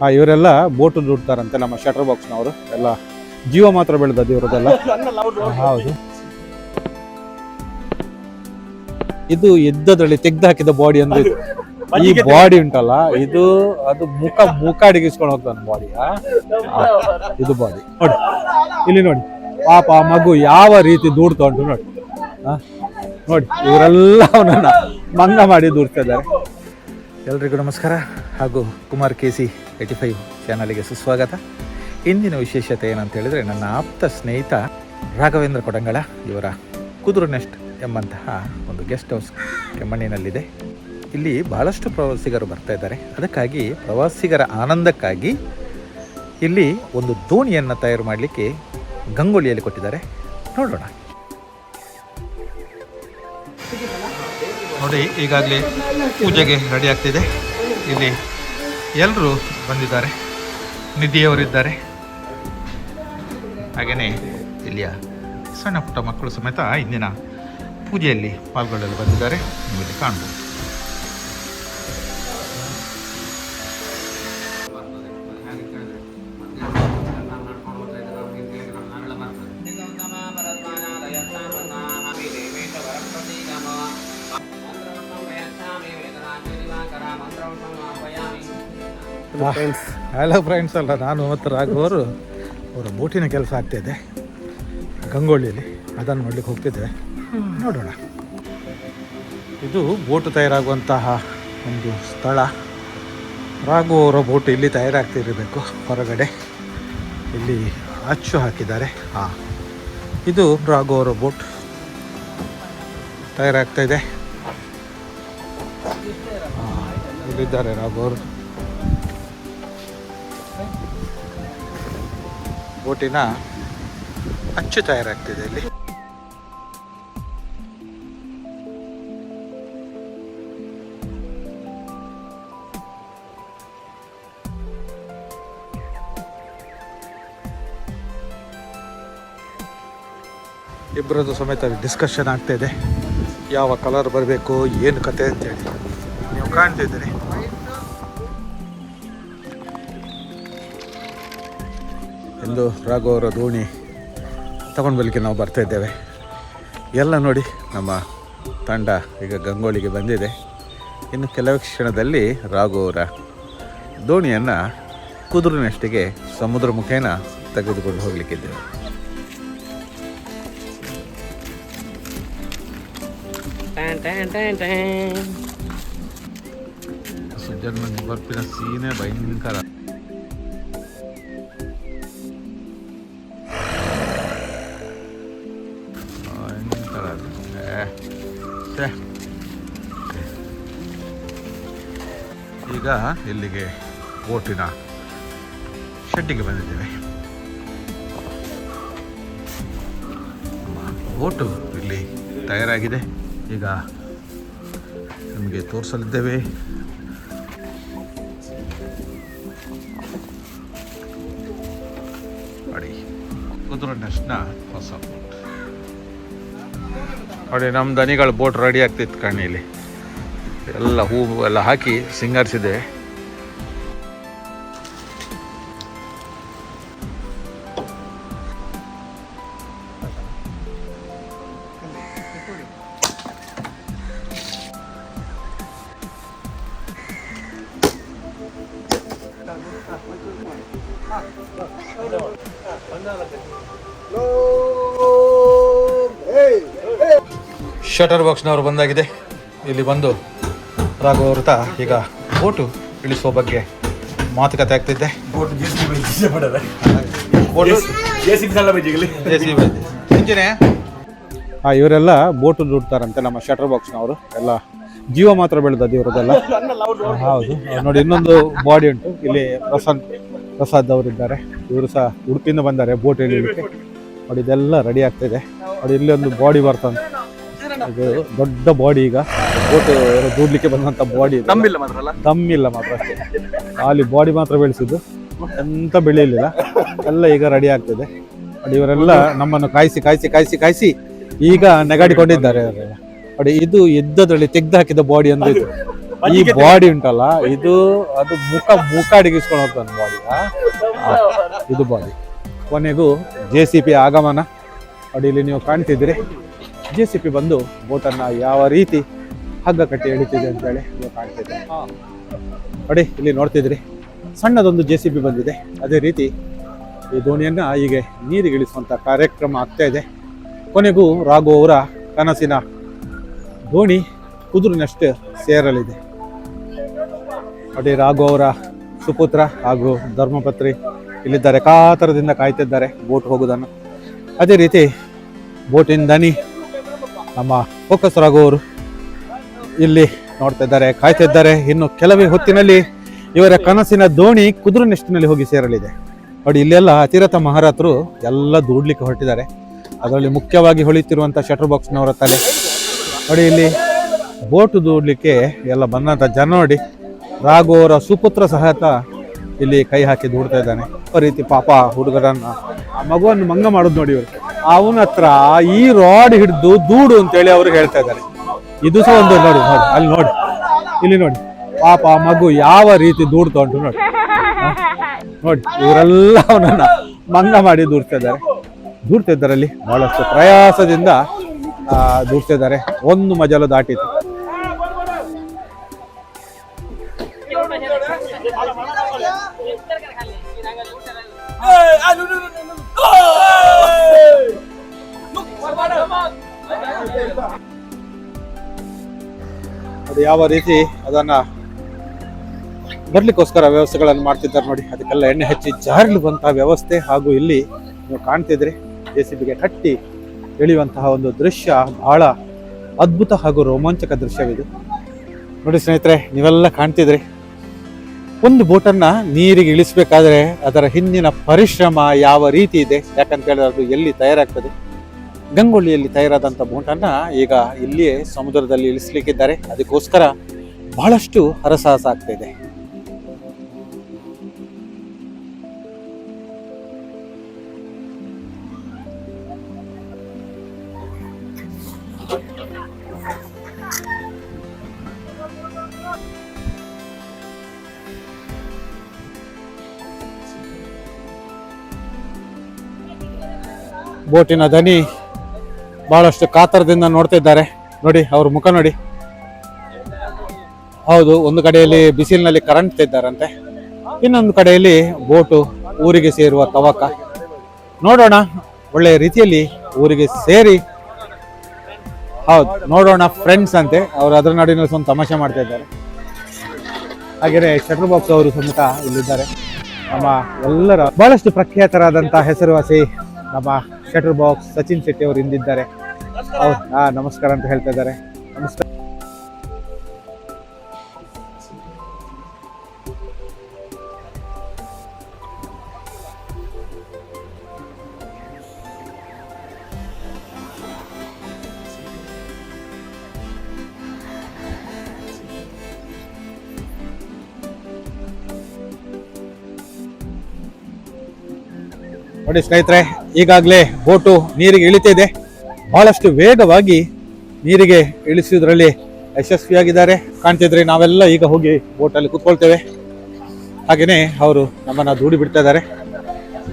ಆ ಇವರೆಲ್ಲ ಬೋಟು ದುಡ್ತಾರಂತೆ ನಮ್ಮ ಶಟರ್ ಬಾಕ್ಸ್ನವರು ಎಲ್ಲ ಜೀವ ಮಾತ್ರ ಬೆಳೆದದ್ದು ಇವರದೆಲ್ಲ ಹೌದು. ಇದು ಎದ್ದದ್ರಲ್ಲಿ ತೆಗ್ದು ಹಾಕಿದ ಬಾಡಿ ಅಂದ್ರೆ ಇದು. ಈ ಬಾಡಿ ಉಂಟಲ್ಲ ಇದು ಅದು ಮುಖ ಮುಖ ಅಡಗಿಸ್ಕೊಂಡು ಹೋಗ್ತಾನೆ ಬಾಡಿ ಇದು ಬಾಡಿ ನೋಡಿ ಇಲ್ಲಿ ನೋಡಿ. ಪಾಪ ಆ ಮಗು ಯಾವ ರೀತಿ ದೂಡ್ತು ಉಂಟು ನೋಡಿ. ನೋಡಿ, ಇವರೆಲ್ಲ ಅವನನ್ನ ಮಂಗ ಮಾಡಿ ದೂಡ್ತಾ ಇದ್ದಾರೆ. ಎಲ್ರಿಗೂ ನಮಸ್ಕಾರ. ಹಾಗೂ Kumar K C eighty five ಚಾನಲಿಗೆ ಸುಸ್ವಾಗತ. ಇಂದಿನ ವಿಶೇಷತೆ ಏನಂತ ಹೇಳಿದ್ರೆ, ನನ್ನ ಆಪ್ತ ಸ್ನೇಹಿತ ರಾಘವೇಂದ್ರ ಕೊಡಂಗಳ ಇವರ ಕುದುರು ನೆಸ್ಟ್ ಎಂಬಂತಹ ಒಂದು ಗೆಸ್ಟ್ ಹೌಸ್ ಕೆಮ್ಮಣ್ಣಿನಲ್ಲಿದೆ. ಇಲ್ಲಿ ಬಹಳಷ್ಟು ಪ್ರವಾಸಿಗರು ಬರ್ತಾ ಇದ್ದಾರೆ. ಅದಕ್ಕಾಗಿ ಪ್ರವಾಸಿಗರ ಆನಂದಕ್ಕಾಗಿ ಇಲ್ಲಿ ಒಂದು ದೋಣಿಯನ್ನು ತಯಾರು ಮಾಡಲಿಕ್ಕೆ ಗಂಗೊಳ್ಳಿಯಲ್ಲಿ ಕೊಟ್ಟಿದ್ದಾರೆ. ನೋಡೋಣ. ನೋಡಿ, ಈಗಾಗಲೇ ಪೂಜೆಗೆ ರೆಡಿ ಆಗ್ತಿದೆ. ಇಲ್ಲಿ ಎಲ್ಲರೂ ಬಂದಿದ್ದಾರೆ. ನಿಧಿಯವರಿದ್ದಾರೆ. ಹಾಗೆಯೇ ಇಲ್ಲಿಯ ಸಣ್ಣ ಪುಟ್ಟ ಮಕ್ಕಳು ಸಮೇತ ಇಂದಿನ ಪೂಜೆಯಲ್ಲಿ ಪಾಲ್ಗೊಳ್ಳಲು ಬಂದಿದ್ದಾರೆ. ನಿಮಗೆ ಕಾಣ್ಬೋದು ಹಲೋ ಫ್ರೆಂಡ್ಸ್ ಅಲ್ಲ ನಾನು ಮತ್ತು ರಾಘವರು ಅವರ ಬೋಟಿನ ಕೆಲಸ ಆಗ್ತಾಯಿದೆ ಗಂಗೊಳ್ಳಿಯಲ್ಲಿ ಅದನ್ನು ನೋಡ್ಲಿಕ್ಕೆ ಹೋಗ್ತಿದ್ದೆ ನೋಡೋಣ. ಇದು ಬೋಟ್ ತಯಾರಾಗುವಂತಹ ಒಂದು ಸ್ಥಳ. ರಾಘು ಅವರ ಬೋಟ್ ಇಲ್ಲಿ ತಯಾರಾಗ್ತಿರಬೇಕು ಹೊರಗಡೆ. ಇಲ್ಲಿ ಅಚ್ಚು ಹಾಕಿದ್ದಾರೆ. ಹಾಂ. ಇದು ರಾಘು ಅವರ ಬೋಟ್. ತಯಾರಾಗ್ತಾ ಇದೆ. ಇಲ್ಲಿದ್ದಾರೆ ರಾಘವರು ಬೋಟಿನ ಅಚ್ಚು ತಯಾರಾಗ್ತಿದೆ ಇಲ್ಲಿ. ಇಬ್ಬರದ್ದು ಸಮೇತ ಡಿಸ್ಕಷನ್ ಆಗ್ತಾ ಇದೆ. ಯಾವ ಕಲರ್ ಬರಬೇಕು, ಏನು ಕತೆ ಅಂತೇಳಿ ಕಾಣ್ತಿದ್ದೀರಿ ಎಂದು ರಾಘವರ ದೋಣಿ ತಗೊಂಡು ಬಲಿಕ್ಕೆ ನಾವು ಬರ್ತಾ ಇದ್ದೇವೆ. ಎಲ್ಲ ನೋಡಿ ನಮ್ಮ ತಂಡ ಈಗ ಗಂಗೋಳಿಗೆ ಬಂದಿದೆ. ಇನ್ನು ಕೆಲವು ಕ್ಷಣದಲ್ಲಿ ರಾಘವರ ದೋಣಿಯನ್ನು ಕುದುರಿನಷ್ಟಿಗೆ ಸಮುದ್ರ ಮುಖೇನ ತೆಗೆದುಕೊಂಡು ಹೋಗಲಿಕ್ಕಿದ್ದೇವೆ. ಸ್ವಿಟ್ಜರ್ಲೆಂಡ್ ಬರ್ಪಿನ ಸೀನೆ ಭಯಂಕರ. ಭಯಂಕರ. ಈಗ ಇಲ್ಲಿಗೆ ಕೋಟಿನ ಶೆಡ್ಡಿಗೆ ಬಂದಿದ್ದೇವೆ. ಕೋಟು ಇಲ್ಲಿ ತಯಾರಾಗಿದೆ. ಈಗ ನಮಗೆ ತೋರಿಸಲಿದ್ದೇವೆ. ನೆಸ್ಟ್ನ ಹೊಸ ಬೋಟ್ ನೋಡಿ ನಮ್ಮ ದನಿಗಳು ಬೋಟ್ ರೆಡಿ ಆಗ್ತಿತ್ತು ಕಣ್ಣಿಲಿ ಎಲ್ಲ ಹೂವು ಎಲ್ಲ ಹಾಕಿ ಸಿಂಗರಿಸಿದೆ. ಶಟರ್ ಬಾಕ್ಸ್ನವರು ಬಂದಾಗಿದೆ. ಇಲ್ಲಿ ಬಂದು ರಾಘು ಅವ್ರ ಈಗ ಬೋಟು ಇಳಿಸುವ ಬಗ್ಗೆ ಮಾತುಕತೆ ಆಗ್ತಿದ್ದೆ ಹಾ ಇವರೆಲ್ಲ ಬೋಟು ದುಡ್ತಾರಂತೆ ನಮ್ಮ ಶಟರ್ ಬಾಕ್ಸ್ನವರು ಎಲ್ಲ ಜೀವ ಮಾತ್ರ ಬೆಳೆದದ್ದು ಇವರದೆಲ್ಲ ಹೌದು. ನೋಡಿ ಇನ್ನೊಂದು ಬಾಡಿ ಉಂಟು. ಇಲ್ಲಿ ಪ್ರಸಾದ್ ಪ್ರಸಾದ್ ಅವರಿದ್ದಾರೆ. ಇವರು ಸಹ ಉಡುಪಿಯಿಂದ ಬಂದಾರೆ ಬೋಟ್ ಇಳಿಲಿಕ್ಕೆ ನೋಡಿ ಇದೆಲ್ಲ ರೆಡಿ ಆಗ್ತಿದೆ. ನೋಡಿ ಇಲ್ಲಿ ಒಂದು ಬಾಡಿ ಬರ್ತಂತ. ಇದು ದೊಡ್ಡ ಬಾಡಿ ಈಗ. ಬೋಟು ದೂಡ್ಲಿಕ್ಕೆ ಬಂದಂತ ಬಾಡಿ ತಮ್ಮಿಲ್ಲ ಮಾತ್ರ ಅಲ್ಲ? ದಮ್ಮಿಲ್ಲ ಮಾತ್ರ ಅಷ್ಟೇ. ಖಾಲಿ ಬಾಡಿ ಮಾತ್ರ ಬೆಳೆಸಿದ್ದು. ಎಂತ ಬೆಳೆಯಲಿಲ್ಲ ಎಲ್ಲ ಈಗ ರೆಡಿ ಆಗ್ತದೆ. ಅಡಿ ಇವರೆಲ್ಲ ನಮ್ಮನ್ನು ಕಾಯಿಸಿ ಕಾಯಿಸಿ ಕಾಯಿಸಿ ಕಾಯಿಸಿ ಈಗ ನೆಗಾಡಿಕೊಂಡಿದ್ದಾರೆ ಅಡಿ ನೋಡಿ ಇದು ಎದ್ದದ್ರಲ್ಲಿ ತೆಗ್ದು ಹಾಕಿದ ಬಾಡಿ ಅಂದ್ರೆ ಇದು. ಈ ಬಾಡಿ ಉಂಟಲ್ಲ ಇದು ಅದು ಮುಖ ಮುಖ ಅಡಗಿಸ್ಕೊಂಡು ಹೋಗ್ತಾನೆ ಬಾಡಿ ಇದು ಬಾಡಿ ಕೊನೆಗೂ ಜೆ ಸಿ ಪಿ ಆಗಮನ. ನೋಡಿ ಇಲ್ಲಿ ನೀವು ಕಾಣ್ತಿದ್ದೀರಿ. ಜೆ ಸಿ ಪಿ ಬಂದು ಬೋಟನ್ನು ಯಾವ ರೀತಿ ಹಗ್ಗ ಕಟ್ಟಿ ಎಳಿತಿದೆ ಅಂತ ಹೇಳಿ ಕಾಣ್ತಿದೆ ನೋಡಿ ಇಲ್ಲಿ ನೋಡ್ತಿದ್ರಿ ಸಣ್ಣದೊಂದು ಜೆ ಸಿ ಬಿ ಬಂದಿದೆ. ಅದೇ ರೀತಿ ಈ ದೋಣಿಯನ್ನು ಹೀಗೆ ನೀರಿಗಿಳಿಸುವಂಥ ಕಾರ್ಯಕ್ರಮ ಆಗ್ತಾ ಇದೆ. ಕೊನೆಗೂ ರಾಘು ಅವರ ಕನಸಿನ ದೋಣಿ ಕುದುರಿನಷ್ಟು ಸೇರಲಿದೆ. ನೋಡಿ ರಾಘು ಅವರ ಸುಪುತ್ರ ಹಾಗೂ ಧರ್ಮಪತ್ರಿ ಇಲ್ಲಿದ್ದಾರೆ. ಕಾತರದಿಂದ ಕಾಯ್ತಿದ್ದಾರೆ ಬೋಟ್ ಹೋಗೋದನ್ನು ಅದೇ ರೀತಿ ಬೋಟಿನ ದನಿ ನಮ್ಮ ಫೋಕಸ್ ರಾಘು ಅವರು ಇಲ್ಲಿ ನೋಡ್ತಾ ಇದ್ದಾರೆ, ಕಾಯ್ತಾ ಇದ್ದಾರೆ. ಇನ್ನು ಕೆಲವೇ ಹೊತ್ತಿನಲ್ಲಿ ಇವರ ಕನಸಿನ ದೋಣಿ ಕುದುರೆ ನೆಸ್ಟಿನಲ್ಲಿ ಹೋಗಿ ಸೇರಲಿದೆ. ನೋಡಿ, ಇಲ್ಲೆಲ್ಲ ಅತಿರಥ ಮಹಾರಾತರು ಎಲ್ಲ ದೂಡ್ಲಿಕ್ಕೆ ಹೊರಟಿದ್ದಾರೆ. ಅದರಲ್ಲಿ ಮುಖ್ಯವಾಗಿ ಹೊಳಿತಿರುವಂಥ ಶಟರ್ ಬಾಕ್ಸ್ನವರ ತಲೆ ನೋಡಿ, ಇಲ್ಲಿ ಬೋಟು ದೂಡ್ಲಿಕ್ಕೆ ಎಲ್ಲ ಬಂದಂಥ ಜನ ನೋಡಿ. ರಾಘು ಅವರ ಸುಪುತ್ರ ಸಹಿತ ಇಲ್ಲಿ ಕೈ ಹಾಕಿ ದೂಡ್ತಾ ಇದ್ದಾನೆ. ರೀತಿ ಪಾಪ ಹುಡುಗರನ್ನ ಮಗುವನ್ನು ಮಂಗ ಮಾಡೋದು ನೋಡಿ ಇವರು. ಅವನ ಹತ್ರ ಈ ರಾಡ್ ಹಿಡಿದು ದೂಡು ಅಂತೇಳಿ ಅವರು ಹೇಳ್ತಾ ಇದ್ದಾರೆ. ಇದು ಸಹ ಒಂದು ನೋಡಿ ನೋಡಿ ಅಲ್ಲಿ ನೋಡಿ. ಇಲ್ಲಿ ನೋಡಿ. ಪಾಪ ಮಗು ಯಾವ ರೀತಿ ದೂಡ್ತಾ ಉಂಟು ನೋಡಿ. ನೋಡಿ ಇವರೆಲ್ಲ ಅವನನ್ನ ಮಂಗ ಮಾಡಿ ದೂಡ್ತಾ ಇದ್ದಾರೆ. ದೂಡ್ತಾ ಇದ್ದಾರೆ ಅಲ್ಲಿ. ಬಹಳಷ್ಟು ಪ್ರಯಾಸದಿಂದ ಆ, ದೂಡ್ತಾ ಇದ್ದಾರೆ. ಒಂದು ಮಜಲು ದಾಟಿತು ಅದು ಯಾವ ರೀತಿ ಅದನ್ನ ಬರ್ಲಿಕ್ಕೋಸ್ಕರ ವ್ಯವಸ್ಥೆಗಳನ್ನು ಮಾಡ್ತಿದ್ದಾರೆ ನೋಡಿ. ಅದಕ್ಕೆಲ್ಲ ಎಣ್ಣೆ ಹಚ್ಚಿ ಜಾರಲಿರುವಂತಹ ವ್ಯವಸ್ಥೆ ಹಾಗೂ ಇಲ್ಲಿ ನೀವು ಕಾಣ್ತಿದ್ರಿ ಜೆ ಸಿ ಬಿಗೆ ಕಟ್ಟಿ ಎಳೆಯುವಂತಹ ಒಂದು ದೃಶ್ಯ, ಬಹಳ ಅದ್ಭುತ ಹಾಗೂ ರೋಮಾಂಚಕ ದೃಶ್ಯವಿದು. ನೋಡಿ ಸ್ನೇಹಿತರೆ, ನೀವೆಲ್ಲ ಕಾಣ್ತಿದ್ರಿ ಒಂದು ಬೋಟನ್ನು ನೀರಿಗೆ ಇಳಿಸಬೇಕಾದ್ರೆ ಅದರ ಹಿಂದಿನ ಪರಿಶ್ರಮ ಯಾವ ರೀತಿ ಇದೆ? ಯಾಕಂತ ಹೇಳಿದ್ರೆ ಅದು ಎಲ್ಲಿ ತಯಾರಾಗ್ತದೆ? ಗಂಗೊಳ್ಳಿಯಲ್ಲಿ ತಯಾರಾದಂಥ ಬೋಟನ್ನು ಈಗ ಇಲ್ಲಿಯೇ ಸಮುದ್ರದಲ್ಲಿ ಇಳಿಸ್ಲಿಕ್ಕಿದ್ದಾರೆ. ಅದಕ್ಕೋಸ್ಕರ ಬಹಳಷ್ಟು ಹರಸಾಹಸ ಆಗ್ತಾ ಇದೆ. ಬೋಟಿನ ದನಿ ಬಹಳಷ್ಟು ಕಾತರದಿಂದ ನೋಡ್ತಾ ಇದ್ದಾರೆ ನೋಡಿ, ಅವ್ರ ಮುಖ ನೋಡಿ. ಹೌದು, ಒಂದು ಕಡೆಯಲ್ಲಿ ಬಿಸಿಲಿನಲ್ಲಿ ಕರೆಂಟ್ ಇದ್ದಾರಂತೆ ಇನ್ನೊಂದು ಕಡೆಯಲ್ಲಿ ಬೋಟು ಊರಿಗೆ ಸೇರುವ ತವಕ. ನೋಡೋಣ ಒಳ್ಳೆಯ ರೀತಿಯಲ್ಲಿ ಊರಿಗೆ ಸೇರಿ. ಹೌದು, ನೋಡೋಣ ಫ್ರೆಂಡ್ಸ್ ಅಂತೆ. ಅವರು ಅದರ ನಡುವಿನ ಒಂದು ತಮಾಷೆ ಮಾಡ್ತಾ ಇದ್ದಾರೆ. ಹಾಗೆಯೇ ಶಟರ್ ಬಾಕ್ಸ್ ಅವರು ಸಮೇತ ಇಲ್ಲಿದ್ದಾರೆ. ನಮ್ಮ ಎಲ್ಲರ ಬಹಳಷ್ಟು ಪ್ರಖ್ಯಾತರಾದಂಥ ಹೆಸರುವಾಸಿ ನಮ್ಮ ಶಟರ್ ಬಾಕ್ಸ್ ಸಚಿನ್ ಶೆಟ್ಟಿ ಅವರು ಹಿಂದಿದ್ದಾರೆ ನಮಸ್ಕಾರ ಅಂತ ಹೇಳ್ತಾ ಇದ್ದಾರೆ. ನಮಸ್ಕಾರ. ನೋಡಿ ಸ್ನೇಹಿತರೆ, ಈಗಾಗಲೇ ಬೋಟು ನೀರಿಗೆ ಇಳಿತಿದೆ. ಬಹಳಷ್ಟು ವೇಗವಾಗಿ ನೀರಿಗೆ ಇಳಿಸುವುದರಲ್ಲಿ ಯಶಸ್ವಿಯಾಗಿದ್ದಾರೆ. ಕಾಣ್ತಿದ್ರೆ ನಾವೆಲ್ಲ ಈಗ ಹೋಗಿ ಬೋಟಲ್ಲಿ ಕೂತ್ಕೊಳ್ತೇವೆ. ಹಾಗೆಯೇ ಅವರು ನಮ್ಮನ್ನು ದೂಡಿ ಬಿಡ್ತಾ ಇದ್ದಾರೆ.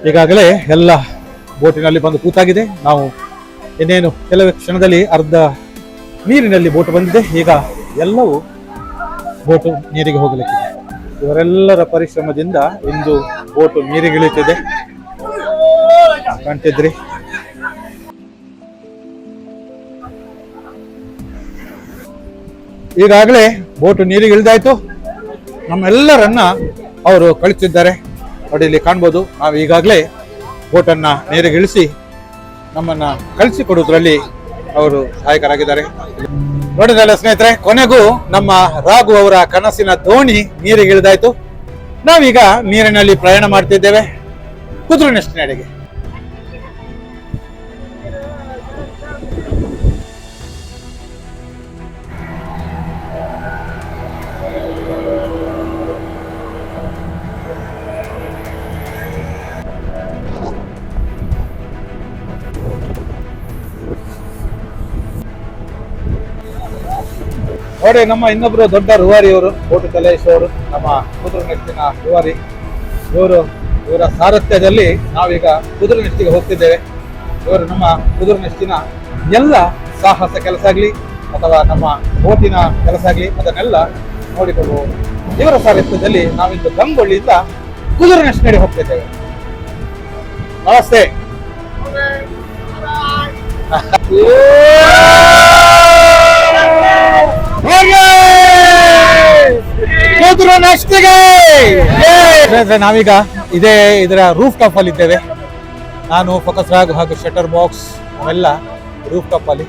ಈಗಾಗಲೇ ಎಲ್ಲ ಬೋಟಿನಲ್ಲಿ ಬಂದು ಕೂತಾಗಿದೆ. ನಾವು ಇನ್ನೇನು ಕೆಲವೇ ಕ್ಷಣದಲ್ಲಿ ಅರ್ಧ ನೀರಿನಲ್ಲಿ ಬೋಟ್ ಬಂದಿದೆ. ಈಗ ಎಲ್ಲವೂ ಬೋಟು ನೀರಿಗೆ ಹೋಗಲಿಕ್ಕಿದೆ. ಇವರೆಲ್ಲರ ಪರಿಶ್ರಮದಿಂದ ಇಂದು ಬೋಟು ನೀರಿಗೆ ಇಳಿತಿದೆ ಕಾಣ್ತಿದ್ರಿ? ಈಗಾಗಲೇ ಬೋಟು ನೀರಿಗೆ ಇಳಿದಾಯ್ತು. ನಮ್ಮೆಲ್ಲರನ್ನ ಅವರು ಕಳಿಸಿದ್ದಾರೆ. ನೋಡಿ, ಇಲ್ಲಿ ಕಾಣ್ಬೋದು, ನಾವು ಈಗಾಗಲೇ ಬೋಟನ್ನ ನೀರಿಗೆ ಇಳಿಸಿ ನಮ್ಮನ್ನ ಕಳಿಸಿಕೊಡೋದ್ರಲ್ಲಿ ಅವರು ಸಹಾಯಕರಾಗಿದ್ದಾರೆ. ನೋಡಿದಲ್ಲ ಸ್ನೇಹಿತರೆ, ಕೊನೆಗೂ ನಮ್ಮ ರಾಘು ಅವರ ಕನಸಿನ ದೋಣಿ ನೀರಿಗೆ ಇಳಿದಾಯ್ತು. ನಾವೀಗ ನೀರಿನಲ್ಲಿ ಪ್ರಯಾಣ ಮಾಡ್ತಿದ್ದೇವೆ. ಕುದುರೆನಷ್ಟಿನೆಡೆಗೆ ನೋಡಿ ನಮ್ಮ ಇನ್ನೊಬ್ರು ದೊಡ್ಡ ರುವಾರಿ ಅವರು ಕೋಟು ಕಲೇಶ್ ಅವರು ನಮ್ಮ ಕುದುರೆ ನೆಚ್ಚಿನ ರುವಾರಿ. ಇವರು ಇವರ ಸಾರಥ್ಯದಲ್ಲಿ ನಾವೀಗ ಕುದುರೆ ನೆಚ್ಚಿಗೆ ಹೋಗ್ತಿದ್ದೇವೆ. ಇವರು ನಮ್ಮ ಕುದುರೆ ನೆಚ್ಚಿನ ಎಲ್ಲ ಸಾಹಸ ಕೆಲಸ ಆಗಲಿ ಅಥವಾ ನಮ್ಮ ಬೋಟಿನ ಕೆಲಸ ಆಗಲಿ ಅದನ್ನೆಲ್ಲ ನೋಡಿಕೊಂಡು ಇವರ ಸಾರಥ್ಯದಲ್ಲಿ ನಾವಿಂದು ಗಂಗೊಳ್ಳಿಯಿಂದ ಕುದುರೆ ನೆಚ್ಚ ಕಡೆ ಹೋಗ್ತಿದ್ದೇವೆ. ನಮಸ್ತೆ ಕುದುರೆ ನೆಚ್ಚಿಗೆ ಸ್ನೇಹಿತರೆ, ನಾವೀಗ ಇದೇ ಇದರ ರೂಫ್ ಟಾಪ್ ಅಲ್ಲಿ ಇದ್ದೇವೆ. ನಾನು ಫೋಕಸ್ ರಾಗ್ ಹಾಗೂ ಶಟರ್ ಬಾಕ್ಸ್ ಅವೆಲ್ಲ ರೂಫ್ ಟಾಪ್ ಅಲ್ಲಿ.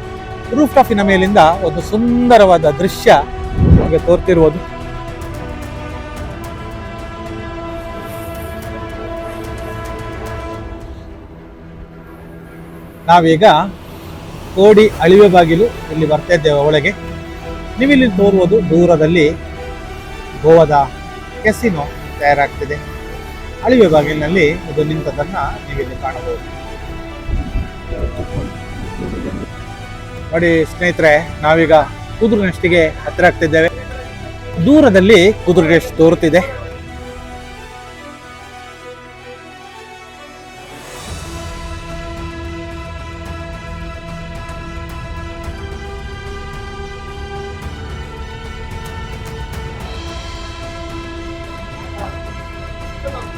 ರೂಫ್ ಟಾಪಿನ ಮೇಲಿಂದ ಒಂದು ಸುಂದರವಾದ ದೃಶ್ಯ ನಿಮಗೆ ತೋರ್ತಿರುವುದು. ನಾವೀಗ ಕೋಡಿ ಅಳಿವೆ ಬಾಗಿಲು ಇಲ್ಲಿ ಬರ್ತಾ ಇದ್ದೇವೆ ಒಳಗೆ. ನೀವಿಲ್ಲಿ ತೋರುವುದು ದೂರದಲ್ಲಿ ಗೋವಾದ ಕೆಸಿನೋ ತಯಾರಾಗ್ತಿದೆ. ಅಳಿವೆ ಬಾಗಿಲಿನಲ್ಲಿ ಅದು ನಿಂತದನ್ನ ನೀವಿಲ್ಲಿ ಕಾಣಬಹುದು. ನೋಡಿ ಸ್ನೇಹಿತರೆ, ನಾವೀಗ ಕುದುರೆ ನೆಸ್ಟಿಗೆ ಹತ್ತಿರ ಆಗ್ತಿದ್ದೇವೆ. ದೂರದಲ್ಲಿ ಕುದುರೆ ತೋರುತ್ತಿದೆ.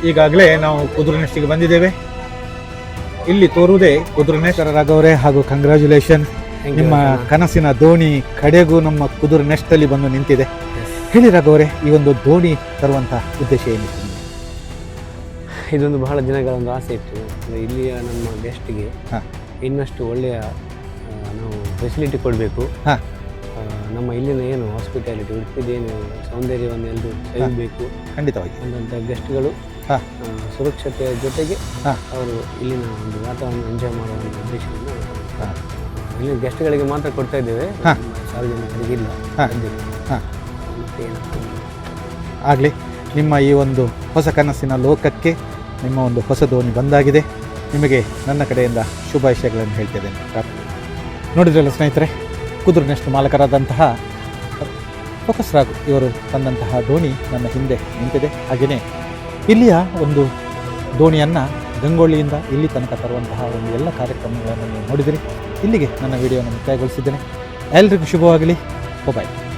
ಈಗಾಗಲೇ ನಾವು ಕುದುರೆ ನೆಸ್ಟಿಗೆ ಬಂದಿದ್ದೇವೆ. ಇಲ್ಲಿ ತೋರುವುದೇ ಕುದುರೆ ನೆಸ್ಟ್ ರಾಘವರೇ ಹಾಗೂ ಕಂಗ್ರ್ಯಾಚುಲೇಷನ್ ನಿಮ್ಮ ಕನಸಿನ ದೋಣಿ ಕಡೆಗೂ ನಮ್ಮ ಕುದುರೆ ನೆಸ್ಟಲ್ಲಿ ಬಂದು ನಿಂತಿದೆ. ಹೇಳಿ ರಾಘವರೇ ಈ ಒಂದು ದೋಣಿ ತರುವಂತಹ ಉದ್ದೇಶ ಏನಿತ್ತು? ಇದೊಂದು ಬಹಳ ದಿನಗಳ ಒಂದು ಆಸೆ ಇತ್ತು. ಇಲ್ಲಿಯ ನಮ್ಮ ಗೆಸ್ಟ್ಗೆ. ಇನ್ನಷ್ಟು ಒಳ್ಳೆಯ ನಾವು ಫೆಸಿಲಿಟಿ ಕೊಡಬೇಕು. ಹಾ. ನಮ್ಮ ಇಲ್ಲಿನ ಏನು ಹಾಸ್ಪಿಟಾಲಿಟಿ ಉಡುಪಿದೇನು ಸೌಂದರ್ಯವನ್ನು ಎಲ್ಲರೂ ಸವಿಬೇಕು ಖಂಡಿತವಾಗಿ ಅಂದಂಥ ಗೆಸ್ಟ್ಗಳು ಹಾ. ಸುರಕ್ಷತೆಯ ಜೊತೆಗೆ ಹಾ. ಅವರು ಇಲ್ಲಿನ ಒಂದು ವಾತಾವರಣ ಎಂಜಾಯ್ ಮಾಡುವಂಥ ಹಾ. ಇಲ್ಲಿನ ಗೆಸ್ಟ್ಗಳಿಗೆ ಮಾತ್ರ ಕೊಡ್ತಾ ಇದ್ದೇವೆ ಹಾ. ನಮ್ಮ ಸಾರ್ವಜನಿಕರಿಗೆ ಇಲ್ಲ ಹಾ. ಸದ್ಯಕ್ಕೆ. ಹಾ. ಮತ್ತೆ ಏನು? ಆಗಲಿ ನಿಮ್ಮ ಈ ಒಂದು ಹೊಸ ಕನಸಿನ ಲೋಕಕ್ಕೆ ನಿಮ್ಮ ಒಂದು ಹೊಸ ದೋಣಿ ಬಂದಾಗಿದೆ ನಿಮಗೆ ನನ್ನ ಕಡೆಯಿಂದ ಶುಭಾಶಯಗಳನ್ನು ಹೇಳ್ತಿದ್ದೇನೆ ನೋಡಿದ್ರಲ್ಲ ಸ್ನೇಹಿತರೆ ಕುದುರೆ ನೆಸ್ಟ್ ಮಾಲಕರಾದಂತಹ ಫೋಕಸ್ ರಾಗು ಇವರು ತಂದಂತಹ ದೋಣಿ ನನ್ನ ಹಿಂದೆ ನಿಂತಿದೆ. ಹಾಗೆಯೇ ಇಲ್ಲಿಯ ಒಂದು ದೋಣಿಯನ್ನು ಗಂಗೊಳ್ಳಿಯಿಂದ ಇಲ್ಲಿ ತನಕ ತರುವಂತಹ ಒಂದು ಎಲ್ಲ ಕಾರ್ಯಕ್ರಮಗಳನ್ನು ನೀವು ನೋಡಿದಿರಿ. ಇಲ್ಲಿಗೆ ನನ್ನ ವಿಡಿಯೋವನ್ನು ಮುಕ್ತಾಯಗೊಳಿಸಿದ್ದೇನೆ. ಎಲ್ರಿಗೂ ಶುಭವಾಗಲಿ. ಬಾಯ್